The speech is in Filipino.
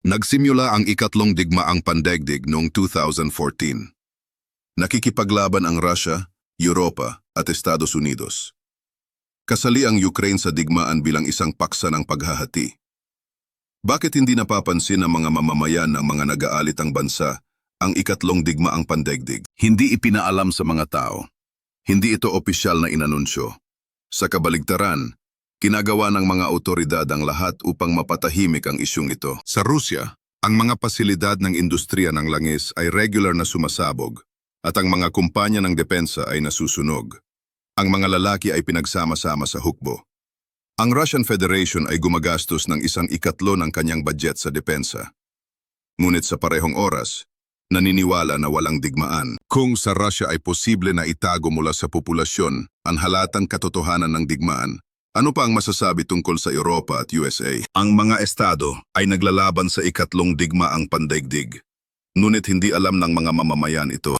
Nagsimula ang ikatlong digmaang pandegdig noong 2014. Nakikipaglaban ang Russia, Europa at Estados Unidos. Kasali ang Ukraine sa digmaan bilang isang paksa ng paghahati. Bakit hindi napapansin ng mga mamamayan ng mga nag-aalitang bansa ang ikatlong digmaang pandegdig? Hindi ipinaalam sa mga tao. Hindi ito opisyal na inanunsyo. Sa kabaligtaran, Kinagawa ng mga otoridad ang lahat upang mapatahimik ang isyong ito. Sa Rusya, ang mga pasilidad ng industriya ng langis ay regular na sumasabog at ang mga kumpanya ng depensa ay nasusunog. Ang mga lalaki ay pinagsama-sama sa hukbo. Ang Russian Federation ay gumagastos ng isang ikatlo ng kanyang budget sa depensa. Ngunit sa parehong oras, naniniwala na walang digmaan. Kung sa Russia ay posible na itago mula sa populasyon ang halatang katotohanan ng digmaan, ano pa ang masasabi tungkol sa Europa at USA? Ang mga estado ay naglalaban sa ikatlong digmaang pandaigdig. Ngunit hindi alam ng mga mamamayan ito.